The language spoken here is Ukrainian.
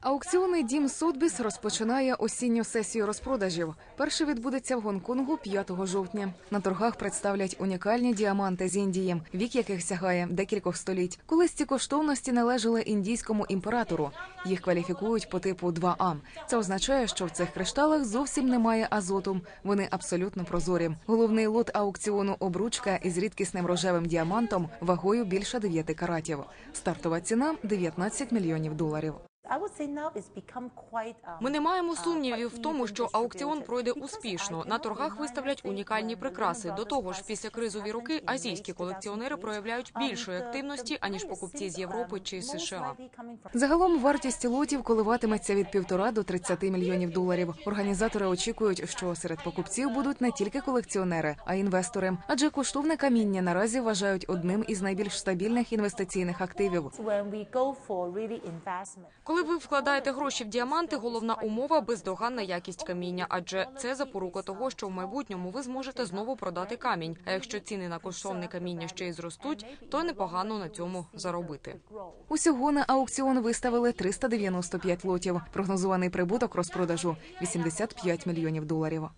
Аукціонний дім Сотбіс розпочинає осінню сесію розпродажів. Перший відбудеться в Гонконгу 5 жовтня. На торгах представлять унікальні діаманти з Індії, вік яких сягає декількох століть. Колись ці коштовності належали індійському імператору. Їх кваліфікують по типу 2А. Це означає, що в цих кришталах зовсім немає азоту. Вони абсолютно прозорі. Головний лот аукціону обручка із рідкісним рожевим діамантом вагою більше 9 каратів. Стартова ціна 19 мільйонів доларів. Ми не маємо сумнівів в тому, що аукціон пройде успішно. На торгах виставлять унікальні прикраси. До того ж, після кризові роки азійські колекціонери проявляють більшої активності аніж покупці з Європи чи США. Загалом вартість лотів коливатиметься від півтора до 30 мільйонів доларів. Організатори очікують, що серед покупців будуть не тільки колекціонери, а й інвестори. Адже коштовне каміння наразі вважають одним із найбільш стабільних інвестиційних активів. Коли ви вкладаєте гроші в діаманти, головна умова бездоганна якість каміння, адже це запорука того, що в майбутньому ви зможете знову продати камінь. А якщо ціни на коштовне каміння ще й зростуть, то непогано на цьому заробити. Усього на аукціон виставили 395 лотів. Прогнозований прибуток розпродажу 85 мільйонів доларів.